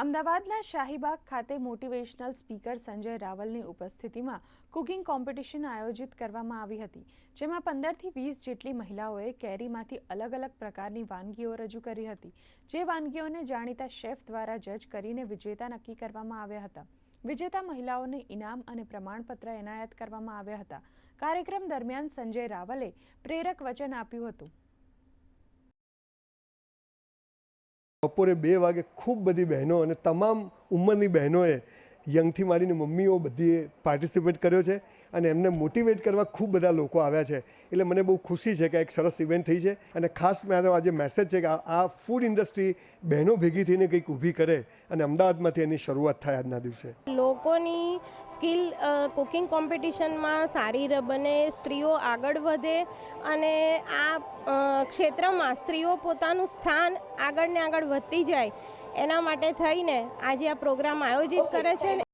અમદાવાદના શાહીબાગ ખાતે motivational speaker Sanjay રાવલની ઉપસ્થિતિમાં કુકિંગ કોમ્પિટિશન આયોજિત કરવામાં આવી હતી, જેમાં પંદરથી વીસ જેટલી મહિલાઓએ કેરીમાંથી અલગ અલગ પ્રકારની વાનગીઓ રજૂ કરી હતી, જે વાનગીઓને જાણીતા શેફ દ્વારા જજ કરીને વિજેતા નક્કી કરવામાં આવ્યા હતા. વિજેતા મહિલાઓને ઇનામ અને પ્રમાણપત્ર એનાયત કરવામાં આવ્યા હતા. કાર્યક્રમ દરમિયાન સંજય રાવલે પ્રેરક વચન આપ્યું હતું. બપોરે બે વાગે ખૂબ બધી બહેનો અને તમામ ઉંમરની બહેનોએ યંગથી માંડીને મમ્મીઓ બધીએ પાર્ટિસિપેટ કર્યો છે અને એમને મોટિવેટ કરવા ખૂબ બધા લોકો આવ્યા છે. એટલે મને બહુ ખુશી છે કે એક સરસ ઇવેન્ટ થઈ છે અને ખાસ મારો આજે મેસેજ છે કે આ- ફૂડ ઇન્ડસ્ટ્રી બહેનો ભેગી થઈને કંઈક ઊભી કરે અને અમદાવાદમાંથી એની શરૂઆત થાય આજના દિવસે. લોકોની સ્કિલ કુકિંગ કોમ્પિટિશનમાં સારી બને, સ્ત્રીઓ આગળ વધે અને આ ક્ષેત્રમાં સ્ત્રીઓ પોતાનું સ્થાન આગળ ને આગળ વધતી જાય. એના માટે થઈને આજે આ પ્રોગ્રામ આયોજિત કરે છે ને